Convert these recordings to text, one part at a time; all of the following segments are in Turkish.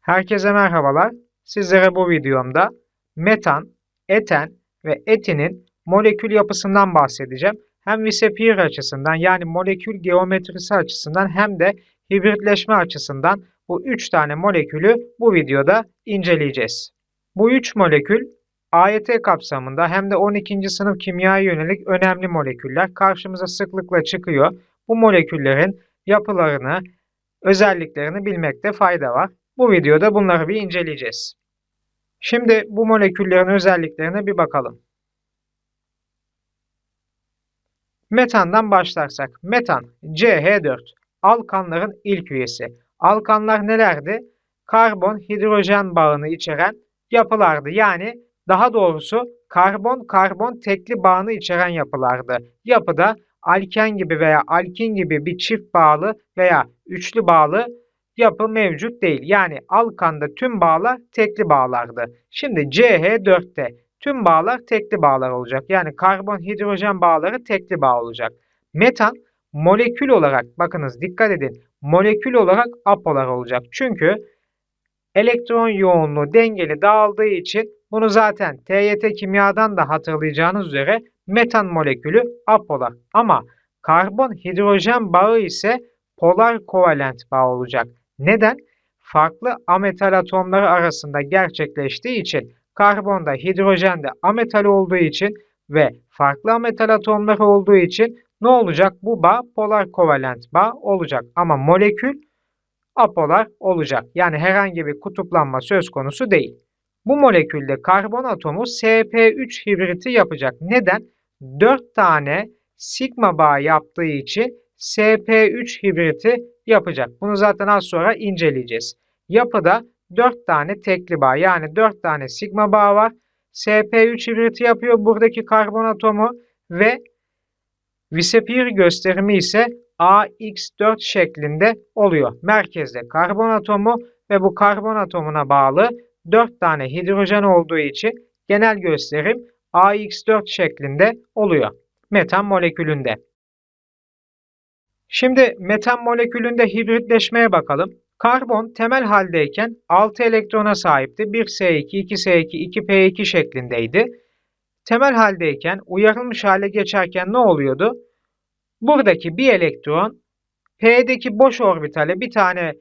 Herkese merhabalar. Sizlere bu videomda metan, eten ve etinin molekül yapısından bahsedeceğim. Hem Wisepir açısından yani molekül geometrisi açısından hem de hibritleşme açısından bu üç tane molekülü bu videoda inceleyeceğiz. Bu üç molekül AYT kapsamında hem de 12. sınıf kimyaya yönelik önemli moleküller karşımıza sıklıkla çıkıyor. Bu moleküllerin yapılarını, özelliklerini bilmekte fayda var. Bu videoda bunları bir inceleyeceğiz. Şimdi bu moleküllerin özelliklerine bir bakalım. Metandan başlarsak. Metan CH4 alkanların ilk üyesi. Alkanlar nelerdi? Karbon hidrojen bağını içeren yapılardı. Yani daha doğrusu karbon karbon tekli bağını içeren yapılardı. Yapıda alken gibi veya alkin gibi bir çift bağlı veya üçlü bağlı yapı mevcut değil. Yani alkanda tüm bağlar tekli bağlardı. Şimdi CH4'te tüm bağlar tekli bağlar olacak. Yani karbon hidrojen bağları tekli bağ olacak. Metan molekül olarak bakınız dikkat edin molekül olarak apolar olacak. Çünkü elektron yoğunluğu dengeli dağıldığı için bunu zaten TYT kimyadan da hatırlayacağınız üzere metan molekülü apolar. Ama karbon hidrojen bağı ise polar kovalent bağ olacak. Neden? Farklı ametal atomları arasında gerçekleştiği için karbonda hidrojende ametal olduğu için ve farklı ametal atomları olduğu için ne olacak? Bu bağ polar kovalent bağ olacak. Ama molekül apolar olacak. Yani herhangi bir kutuplanma söz konusu değil. Bu molekülde karbon atomu sp3 hibriti yapacak. Neden? 4 tane sigma bağ yaptığı için sp3 hibriti yapacak. Bunu zaten az sonra inceleyeceğiz. Yapıda 4 tane tekli bağ yani 4 tane sigma bağ var. sp3 hibriti yapıyor buradaki karbon atomu ve Visepir gösterimi ise AX4 şeklinde oluyor. Merkezde karbon atomu ve bu karbon atomuna bağlı 4 tane hidrojen olduğu için genel gösterim AX4 şeklinde oluyor. Metan molekülünde. Şimdi metan molekülünde hibritleşmeye bakalım. Karbon temel haldeyken 6 elektrona sahipti. 1S2, 2S2, 2P2 şeklindeydi. Temel haldeyken uyarılmış hale geçerken ne oluyordu? Buradaki bir elektron P'deki boş orbitale bir tane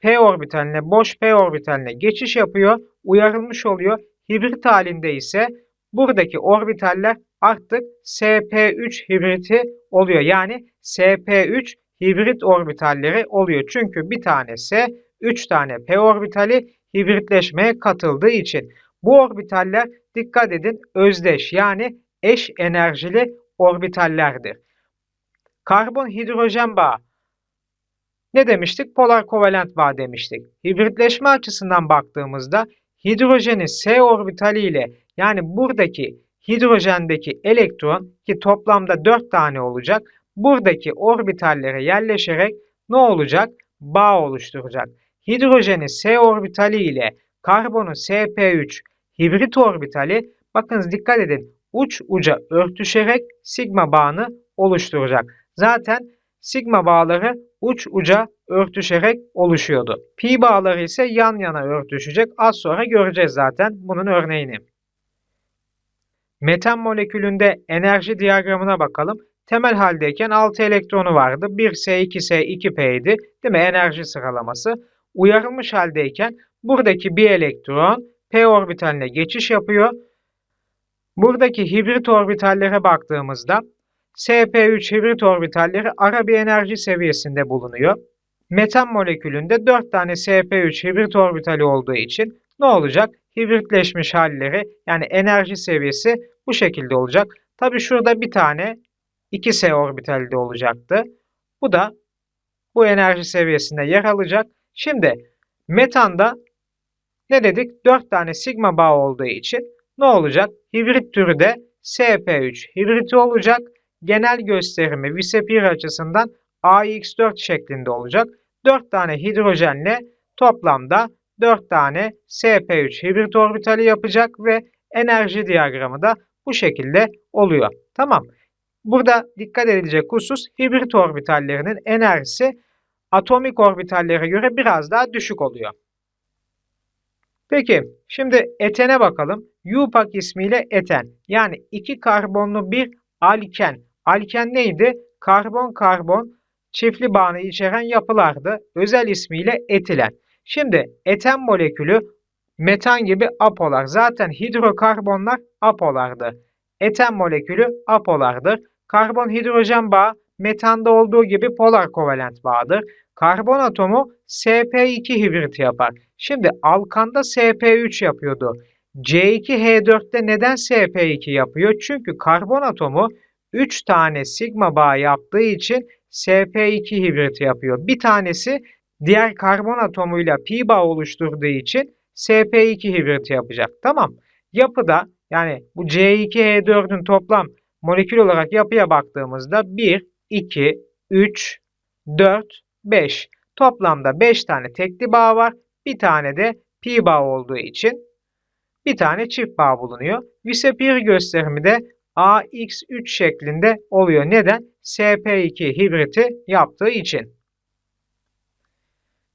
P orbitaline, boş P orbitaline geçiş yapıyor, uyarılmış oluyor. Hibrit halinde ise buradaki orbitaller artık sp3 hibriti oluyor. Yani sp3 hibrit orbitalleri oluyor. Çünkü bir tanesi 3 tane p orbitali hibritleşmeye katıldığı için. Bu orbitaller dikkat edin özdeş yani eş enerjili orbitallerdir. Karbon hidrojen bağı ne demiştik? Polar kovalent bağ demiştik. Hibritleşme açısından baktığımızda hidrojenin s orbitali ile yani buradaki hidrojendeki elektron ki toplamda 4 tane olacak. Buradaki orbitallere yerleşerek ne olacak? Bağ oluşturacak. Hidrojenin s orbitali ile karbonun sp3 hibrit orbitali bakınız dikkat edin uç uca örtüşerek sigma bağını oluşturacak. Zaten sigma bağları uç uca örtüşerek oluşuyordu. Pi bağları ise yan yana örtüşecek. Az sonra göreceğiz zaten bunun örneğini. Metan molekülünde enerji diyagramına bakalım. Temel haldeyken 6 elektronu vardı. 1S, 2S, 2P idi. Değil mi? Enerji sıralaması. Uyarılmış haldeyken buradaki bir elektron P orbitaline geçiş yapıyor. Buradaki hibrit orbitallere baktığımızda SP3 hibrit orbitalleri ara bir enerji seviyesinde bulunuyor. Metan molekülünde 4 tane SP3 hibrit orbitali olduğu için ne olacak? Hibritleşmiş halleri yani enerji seviyesi bu şekilde olacak. Tabi şurada bir tane 2s orbitali de olacaktı. Bu da bu enerji seviyesinde yer alacak. Şimdi metanda ne dedik? 4 tane sigma bağ olduğu için ne olacak? Hibrit türü de SP3 hibriti olacak. Genel gösterimi Visepir açısından AX4 şeklinde olacak. 4 tane hidrojenle toplamda 4 tane SP3 hibrit orbitali yapacak ve enerji diyagramı da bu şekilde oluyor. Tamam. Burada dikkat edilecek husus hibrit orbitallerinin enerjisi atomik orbitallere göre biraz daha düşük oluyor. Peki şimdi etene bakalım. UPAC ismiyle eten yani iki karbonlu bir alken. Alken neydi? Karbon karbon çiftli bağını içeren yapılardı. Özel ismiyle etilen. Şimdi eten molekülü metan gibi apolar. Zaten hidrokarbonlar apolardı. Eten molekülü apolardır. Karbon hidrojen bağı metanda olduğu gibi polar kovalent bağdır. Karbon atomu sp2 hibrit yapar. Şimdi alkanda sp3 yapıyordu. C2H4'te neden sp2 yapıyor? Çünkü karbon atomu 3 tane sigma bağ yaptığı için sp2 hibrit yapıyor. Bir tanesi diğer karbon atomuyla pi bağ oluşturduğu için sp2 hibrit yapacak. Tamam. Yapıda yani bu C2H4'ün toplam molekül olarak yapıya baktığımızda 1, 2, 3, 4, 5. Toplamda 5 tane tekli bağ var. Bir tane de pi bağ olduğu için bir tane çift bağ bulunuyor. Visepir gösterimi de AX3 şeklinde oluyor. Neden? SP2 hibriti yaptığı için.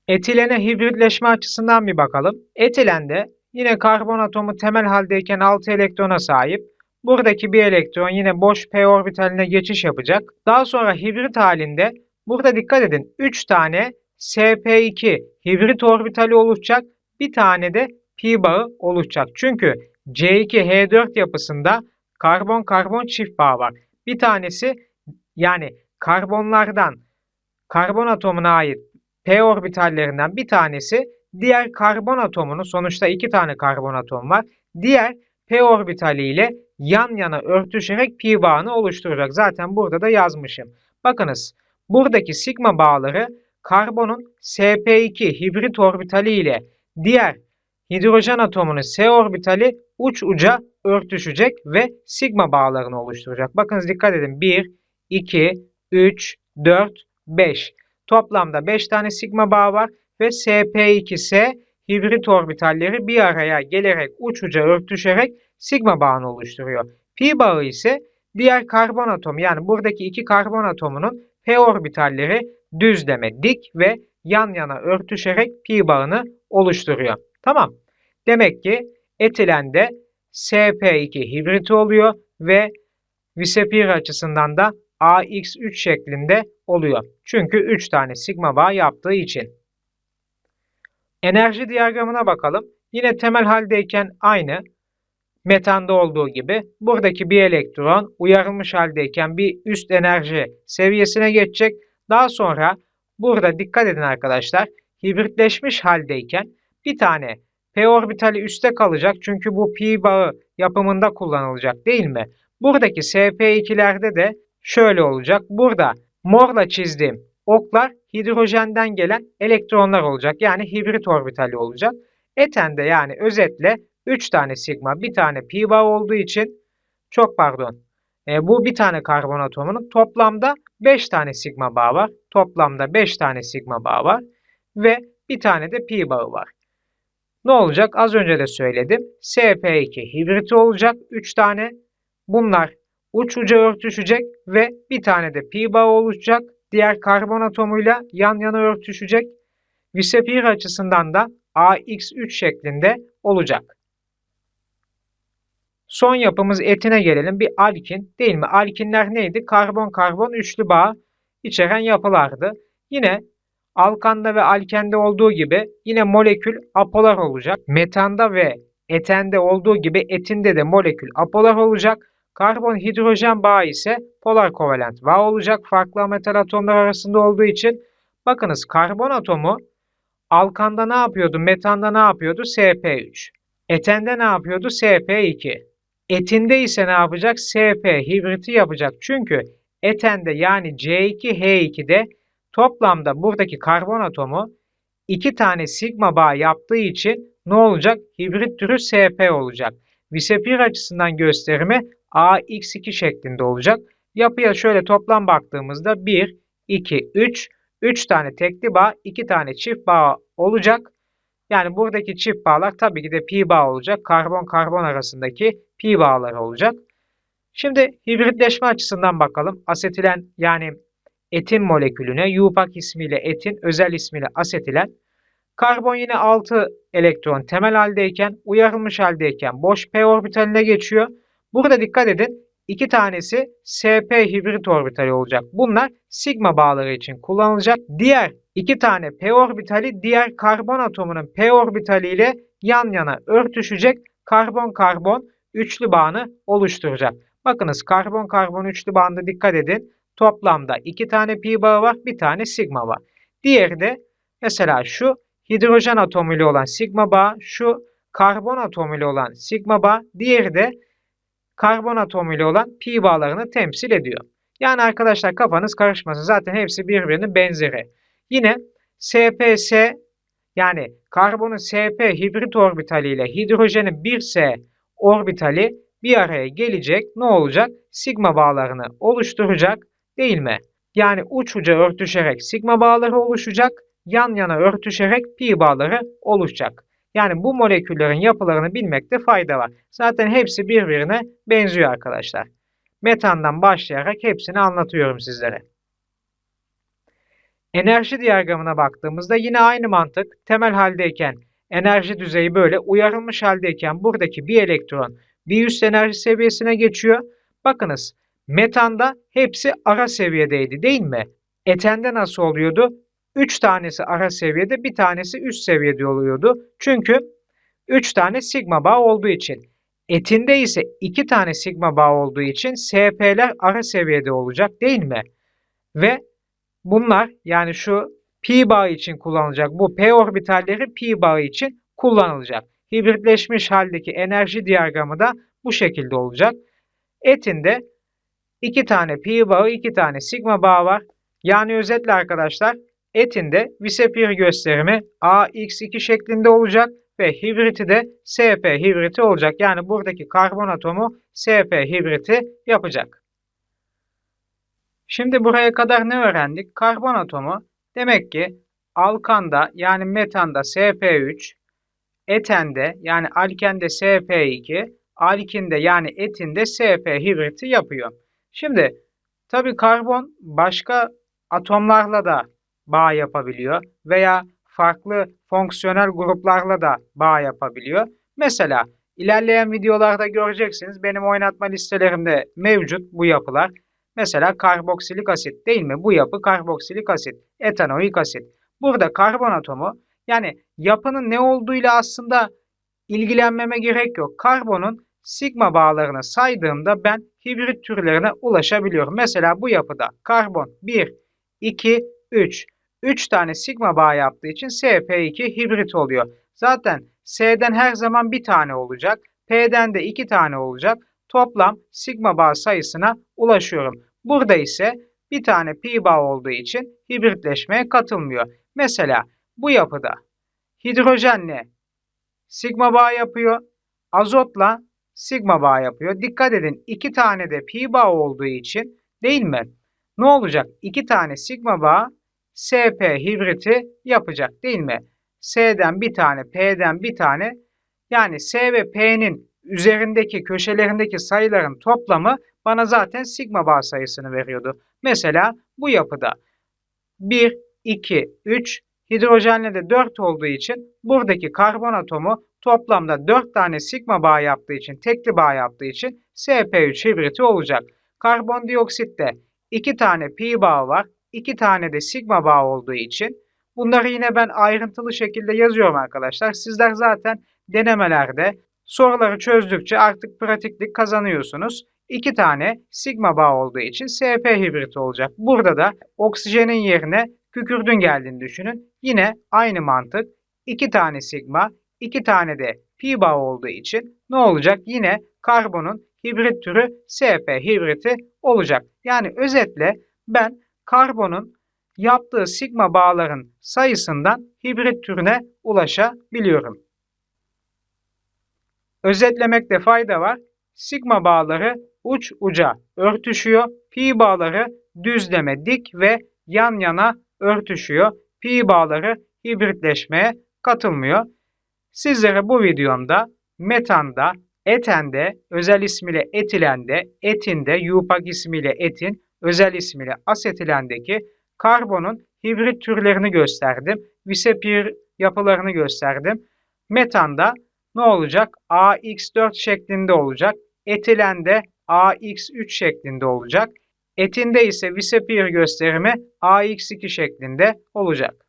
Etilene hibritleşme açısından bir bakalım. Etilende yine karbon atomu temel haldeyken 6 elektrona sahip. Buradaki bir elektron yine boş p orbitaline geçiş yapacak. Daha sonra hibrit halinde burada dikkat edin 3 tane sp2 hibrit orbitali oluşacak. Bir tane de pi bağı oluşacak. Çünkü C2H4 yapısında karbon-karbon çift bağ var. Bir tanesi yani karbonlardan karbon atomuna ait p orbitallerinden bir tanesi diğer karbon atomunu sonuçta iki tane karbon atom var. Diğer p orbitali ile yan yana örtüşerek pi bağını oluşturacak. Zaten burada da yazmışım. Bakınız buradaki sigma bağları karbonun sp2 hibrit orbitali ile diğer hidrojen atomunun s orbitali uç uca örtüşecek ve sigma bağlarını oluşturacak. Bakınız dikkat edin. 1, 2, 3, 4, 5. Toplamda 5 tane sigma bağ var ve sp2s hibrit orbitalleri bir araya gelerek uç uca örtüşerek sigma bağını oluşturuyor. Pi bağı ise diğer karbon atomu yani buradaki iki karbon atomunun p orbitalleri düzleme dik ve yan yana örtüşerek pi bağını oluşturuyor. Tamam. Demek ki etilende sp2 hibriti oluyor ve visepir açısından da AX3 şeklinde oluyor. Çünkü 3 tane sigma bağ yaptığı için. Enerji diyagramına bakalım. Yine temel haldeyken aynı. Metanda olduğu gibi buradaki bir elektron uyarılmış haldeyken bir üst enerji seviyesine geçecek. Daha sonra burada dikkat edin arkadaşlar. Hibritleşmiş haldeyken bir tane p orbitali üstte kalacak. Çünkü bu pi bağı yapımında kullanılacak değil mi? Buradaki sp2'lerde de şöyle olacak. Burada morla çizdiğim oklar hidrojenden gelen elektronlar olacak. Yani hibrit orbitali olacak. Etende yani özetle 3 tane sigma, bir tane pi bağ olduğu için çok pardon. E, bu bir tane karbon atomunun toplamda 5 tane sigma bağı var. Toplamda 5 tane sigma bağı var ve bir tane de pi bağı var. Ne olacak? Az önce de söyledim. SP2 hibriti olacak 3 tane. Bunlar uç uca örtüşecek ve bir tane de pi bağı oluşacak. Diğer karbon atomuyla yan yana örtüşecek. Visepir açısından da AX3 şeklinde olacak. Son yapımız etine gelelim. Bir alkin değil mi? Alkinler neydi? Karbon-karbon üçlü bağ içeren yapılardı. Yine alkanda ve alkende olduğu gibi yine molekül apolar olacak. Metanda ve etende olduğu gibi etinde de molekül apolar olacak. Karbon hidrojen bağı ise polar kovalent bağ olacak. Farklı metal atomlar arasında olduğu için bakınız karbon atomu alkanda ne yapıyordu? Metanda ne yapıyordu? SP3. Etende ne yapıyordu? SP2. Etinde ise ne yapacak? SP hibriti yapacak. Çünkü etende yani C2H2'de toplamda buradaki karbon atomu iki tane sigma bağ yaptığı için ne olacak? Hibrit türü SP olacak. Visepir açısından gösterimi AX2 şeklinde olacak. Yapıya şöyle toplam baktığımızda 1, 2, 3, 3 tane tekli bağ, 2 tane çift bağ olacak. Yani buradaki çift bağlar tabii ki de pi bağ olacak. Karbon-karbon arasındaki pi bağları olacak. Şimdi hibritleşme açısından bakalım. Asetilen yani etin molekülüne UPAC ismiyle etin, özel ismiyle asetilen. Karbon yine 6 elektron temel haldeyken, uyarılmış haldeyken boş p orbitaline geçiyor. Burada dikkat edin. iki tanesi sp hibrit orbitali olacak. Bunlar sigma bağları için kullanılacak. Diğer iki tane p orbitali diğer karbon atomunun p orbitali ile yan yana örtüşecek karbon-karbon üçlü bağını oluşturacak. Bakınız karbon-karbon üçlü bağında dikkat edin. Toplamda iki tane pi bağı var, bir tane sigma var. Diğeri de mesela şu hidrojen atomuyla olan sigma bağı, şu karbon atomuyla olan sigma bağı, diğeri de karbon atomuyla olan pi bağlarını temsil ediyor. Yani arkadaşlar kafanız karışmasın. Zaten hepsi birbirinin benzeri. Yine SPS yani karbonun sp hibrit orbitali ile hidrojenin 1s orbitali bir araya gelecek. Ne olacak? Sigma bağlarını oluşturacak değil mi? Yani uç uca örtüşerek sigma bağları oluşacak. Yan yana örtüşerek pi bağları oluşacak. Yani bu moleküllerin yapılarını bilmekte fayda var. Zaten hepsi birbirine benziyor arkadaşlar. Metandan başlayarak hepsini anlatıyorum sizlere. Enerji diyagramına baktığımızda yine aynı mantık. Temel haldeyken enerji düzeyi böyle, uyarılmış haldeyken buradaki bir elektron bir üst enerji seviyesine geçiyor. Bakınız metanda hepsi ara seviyedeydi değil mi? Etende nasıl oluyordu? 3 tanesi ara seviyede, bir tanesi üst seviyede oluyordu. Çünkü 3 tane sigma bağ olduğu için. Etinde ise 2 tane sigma bağ olduğu için SP'ler ara seviyede olacak değil mi? Ve bunlar yani şu pi bağı için kullanılacak. Bu p orbitalleri pi bağı için kullanılacak. Hibritleşmiş haldeki enerji diyagramı da bu şekilde olacak. Etinde 2 tane pi bağı, 2 tane sigma bağı var. Yani özetle arkadaşlar etinde visepir gösterimi AX2 şeklinde olacak ve hibriti de SP hibriti olacak. Yani buradaki karbon atomu SP hibriti yapacak. Şimdi buraya kadar ne öğrendik? Karbon atomu demek ki alkanda yani metanda SP3, etende yani alkende SP2, alkinde yani etinde SP hibriti yapıyor. Şimdi tabi karbon başka atomlarla da bağ yapabiliyor veya farklı fonksiyonel gruplarla da bağ yapabiliyor. Mesela ilerleyen videolarda göreceksiniz benim oynatma listelerimde mevcut bu yapılar. Mesela karboksilik asit değil mi? Bu yapı karboksilik asit, etanoik asit. Burada karbon atomu yani yapının ne olduğuyla aslında ilgilenmeme gerek yok. Karbonun sigma bağlarını saydığımda ben hibrit türlerine ulaşabiliyorum. Mesela bu yapıda karbon 1, 2, 3. 3 tane sigma bağ yaptığı için SP2 hibrit oluyor. Zaten S'den her zaman bir tane olacak. P'den de iki tane olacak. Toplam sigma bağ sayısına ulaşıyorum. Burada ise bir tane pi bağ olduğu için hibritleşmeye katılmıyor. Mesela bu yapıda hidrojenle sigma bağ yapıyor. Azotla sigma bağ yapıyor. Dikkat edin iki tane de pi bağ olduğu için değil mi? Ne olacak? İki tane sigma bağ SP hibriti yapacak değil mi? S'den bir tane, P'den bir tane. Yani S ve P'nin üzerindeki köşelerindeki sayıların toplamı bana zaten sigma bağ sayısını veriyordu. Mesela bu yapıda 1, 2, 3 hidrojenle de 4 olduğu için buradaki karbon atomu toplamda 4 tane sigma bağ yaptığı için, tekli bağ yaptığı için SP3 hibriti olacak. Karbondioksitte 2 tane pi bağı var. 2 tane de sigma bağ olduğu için bunları yine ben ayrıntılı şekilde yazıyorum arkadaşlar. Sizler zaten denemelerde soruları çözdükçe artık pratiklik kazanıyorsunuz. 2 tane sigma bağ olduğu için SP hibrit olacak. Burada da oksijenin yerine kükürdün geldiğini düşünün. Yine aynı mantık. 2 tane sigma, 2 tane de pi bağ olduğu için ne olacak? Yine karbonun hibrit türü SP hibriti olacak. Yani özetle ben karbonun yaptığı sigma bağların sayısından hibrit türüne ulaşabiliyorum. Özetlemekte fayda var. Sigma bağları uç uca örtüşüyor. Pi bağları düzleme dik ve yan yana örtüşüyor. Pi bağları hibritleşmeye katılmıyor. Sizlere bu videomda metanda, etende, özel ismiyle etilende, etinde, yupak ismiyle etin, özel ismiyle asetilendeki karbonun hibrit türlerini gösterdim. Visepir yapılarını gösterdim. Metanda ne olacak? AX4 şeklinde olacak. Etilende AX3 şeklinde olacak. Etinde ise Visepir gösterimi AX2 şeklinde olacak.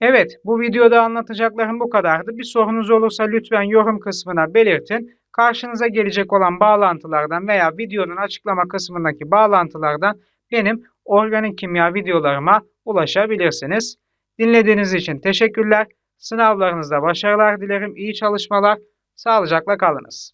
Evet, bu videoda anlatacaklarım bu kadardı. Bir sorunuz olursa lütfen yorum kısmına belirtin. Karşınıza gelecek olan bağlantılardan veya videonun açıklama kısmındaki bağlantılardan benim organik kimya videolarıma ulaşabilirsiniz. Dinlediğiniz için teşekkürler. Sınavlarınızda başarılar dilerim. İyi çalışmalar. Sağlıcakla kalınız.